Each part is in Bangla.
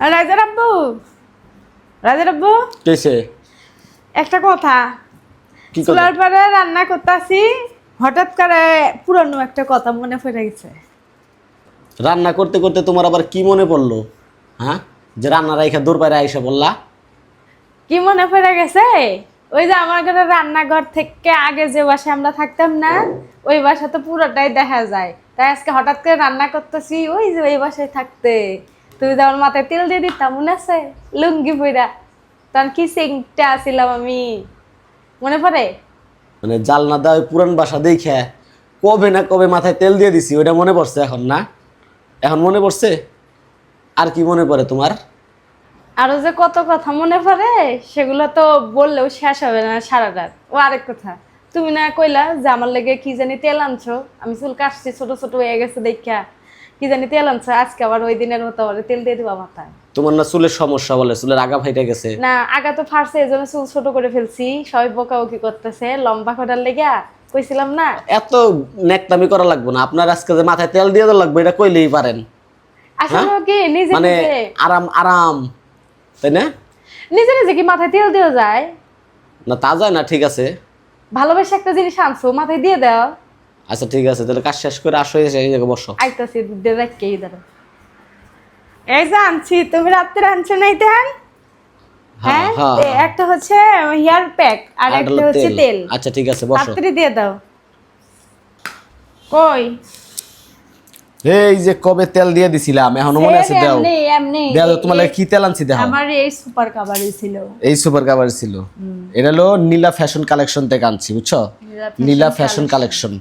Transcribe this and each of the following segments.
রাজার আব্বু? রাজার আব্বু? কেসে? একটা কথা। চুলার পরে রান্না করতেছি হঠাৎ করে পুরনো একটা কথা মনে পড়ে গেছে। রান্না করতে করতে তোমার আবার কি মনে পড়ল? হ্যাঁ? যে রান্না রাইখা দূর বাইরে আইসা বললা। কি মনে পড়ে গেছে? ওই যে আমার ঘরে রান্নাঘর থেকে আগে যে বাসায় আমরা থাকতাম না ওই বাসা তো পুরোটাই দেখা যায়। তাই আজকে হঠাৎ করে রান্না করতেছি ওই যে ওই বাসায় থাকতে। তুমি তো আমার মাথায় তেল দিয়ে দিতাম মনে আছে? লুঙ্গি পইরা। তখন কি সিংটা আসিলাম আমি? মনে পড়ে? মানে জালনা দেওয়া ওই পুরান বাসা দেখে। কবে না কবে মাথায় তেল দিয়ে দিছি ওইটা মনে পড়ছে এখন না? এখন মনে পড়ছে? আর কি মনে পড়ে তোমার? আরও যে কত কথা মনে পড়ে সেগুলো তো বললেও শেষ হবে না সারা রাত। ও আরেক কথা তুমি না কইলা যে আমার লেগে কি জানি তেল আনছো? আমি চুল কাটছি ছোট ছোট হয়ে গেছে দেখা কি জানি তেল আনছো আজকে আবার ওই দিনের মতো আবার তেল দিয়ে দিবা মাথায়। তোমার না চুলের সমস্যা বলে চুলের আগা ফাইটে গেছে। না আগা তো ফারছে এই জন্য চুল ছোট করে ফেলছি সবাই বকাবকি করতেছে লম্বা করার লেগা কইছিলাম না। এত নেকটামি করা লাগবে না আপনার আজকে যে মাথায় তেল দিয়ে দেওয়া লাগবে এটা কইলেই পারেন। আসলে কি নিজে মানে আরাম আরাম তাই না? নিজে নিজে কি মাথায় তেল দেওয়া যায়? না তা যায় না ঠিক আছে। ভালোবাসা একটা জিনিস আনছো মাথায় দিয়ে দাও। আচ্ছা ঠিক আছে তাহলে কাজ শেষ করে আসো এসে এই জায়গায় বসো। আইতাছি রেখে দাঁড়া এই যে আনছি তুমি রাত্রে আনছো নাই তেল হ্যাঁ হ্যাঁ একটা হচ্ছে হেয়ার প্যাক আর একটা হচ্ছে তেল। আচ্ছা ঠিক আছে বসো। রাত্রি দিয়ে দাও। কই? এই যে কবে তেল দিয়ে দিছিলাম এখনও মনে আছে? দাও। এমনি এমনি। দাও তোমার কি তেল আনছি দেখো আমার এই সুপার কাভারই ছিল। এই সুপার কাভার ছিল। এটা হলো নীলা ফ্যাশন কালেকশন থেকে আনছি বুঝছ? নীলা ফ্যাশন কালেকশন।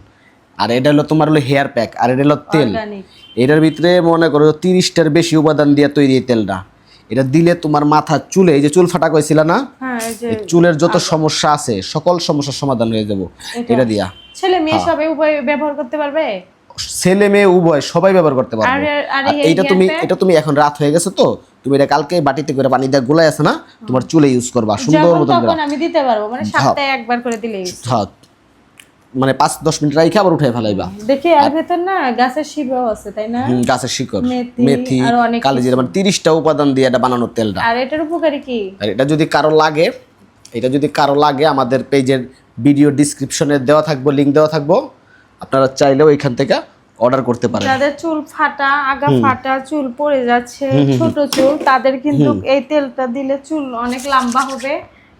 আর এটা হলো তোমার হলো হেয়ার প্যাক আর এটা হলো তেল। এটার ভিতরে মনে করো তিরিশটার বেশি উপাদান দিয়ে তৈরি এই তেলটা। এটা দিলে তোমার মাথা চুলে এই যে চুল ফাটা কইছিল না? হ্যাঁ চুলের যত সমস্যা আছে সকল সমস্যার সমাধান হয়ে যাব। এটা। দিয়া। ছেলে মেয়ে হ্যাঁ। সবাই উভয় ব্যবহার করতে পারবে? ছেলে মেয়ে উভয় সবাই ব্যবহার করতে পারবে। এইটা তুমি এটা তুমি এখন রাত হয়ে গেছে তো তুমি এটা কালকে বাটিতে করে পানি দিয়ে গোলাই আছে না তোমার চুলে ইউজ করবা সুন্দর মতন আমি দিতে পারব মানে সপ্তাহে একবার করে দিলেই হ্যাঁ। মানে পাঁচ দশ মিনিট রাইখে আবার উঠে ফেলাইবা। দেখি আর ভেতর না গাছের শিবাও আছে তাই না? গাছের শিকড়। মেথি, মেথি আরও অনেক কালিজিরা মানে তিরিশটা উপাদান দিয়ে এটা বানানোর তেলটা। আর এটার উপকারী কি? আর এটা যদি কারও লাগে এটা যদি কারও লাগে আমাদের পেজের ভিডিও ডিসক্রিপশনে দেওয়া থাকব লিঙ্ক দেওয়া থাকব। আপনারা চাইলেও এখান থেকে অর্ডার করতে পারেন। যাদের চুল ফাটা আগা ফাটা চুল পড়ে যাচ্ছে ছোট চুল তাদের কিন্তু এই তেলটা দিলে চুল অনেক লম্বা হবে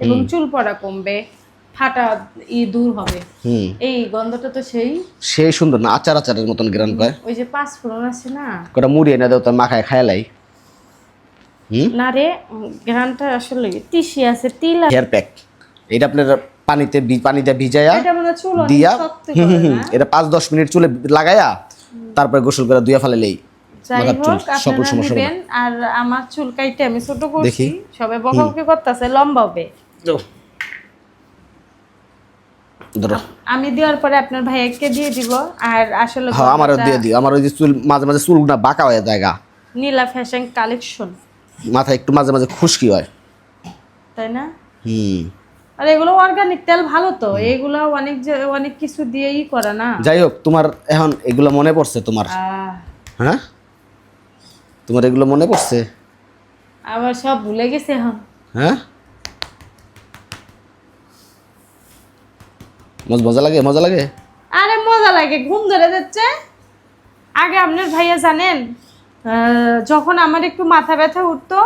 এবং চুল পড়া কমবে। ফাটা ই দূর হবে। এই গন্ধটা তো সেই। সেই সুন্দর না আচার আচারের মতন গ্রান কয় ওই যে পাঁচ ফোড়ন আছে না? কটা মুড়ি এনে দেও তার মাখায় খায়ালাই হুম? না রে ঘ্রানটা আসলে তিসি আছে তিল হেয়ার প্যাক এটা আপনার পানিতে পানিতে ভিজায়া চুল দিয়া এটা পাঁচ দশ মিনিট চুলে লাগায়া তারপরে গোসল করে দুয়া ফেলালেই সকল সমস্যা আর আমার চুল কাইটে আমি ছোট করছি। সবাই বকাবকি করতেছে লম্বা হবে। ধরো। আমি দেওয়ার পরে আপনার ভাইয়াকে দিয়ে দিব আর আসলে হ্যাঁ আমারও দিয়ে দিও। আমার ওই যে চুল মাঝে মাঝে চুল না বাঁকা হয়ে জায়গা নীলা ফ্যাশন কালেকশন। মাথায় একটু মাঝে মাঝে খুশকি হয়। তাই না? হুম। আর এগুলো অর্গানিক তেল ভালো তো। এগুলো অনেক যে- অনেক কিছু দিয়েই করা না। যাই হোক তোমার এখন এগুলো মনে পড়ছে তোমার? হ্যাঁ? তোমার এগুলো মনে পড়ছে? আবার সব ভুলে গেছে এখন। হ্যাঁ? মজ লাগে? মজা লাগে? আরে মজা লাগে ঘুম ধরে যাচ্ছে। আগে আপনার ভাইয়া জানেন যখন আমার একটু মাথা ব্যথা উঠতো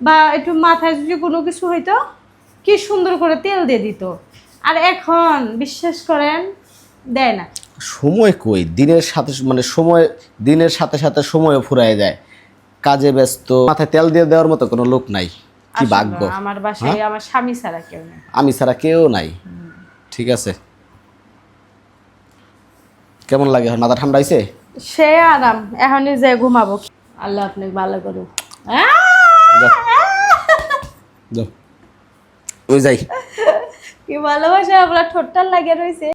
বা একটু মাথায় যদি কোনো কিছু হইতো কি সুন্দর করে তেল দিয়ে দিত। আর এখন বিশ্বাস করেন দেয় না। সময় কই? দিনের সাথে মানে সময় দিনের সাথে সাথে সময়ও ফুরায় যায়। কাজে ব্যস্ত মাথায় তেল দিয়ে দেওয়ার মতো কোনো লোক নাই। কি ভাগ্য। আমার বাসায় আমার স্বামী ছাড়া কেউ নেই। আমি ছাড়া কেউ নাই। ঠিক আছে। কেমন লাগে? এখন মাথা ঠান্ডা হয়েছে সে আরাম এখনই যে ঘুমাবো। আল্লাহ আপনি ভালো করুক। ওই যাই। কি ভালোবাসা আপনার ঠোঁটটা লাগে রয়েছে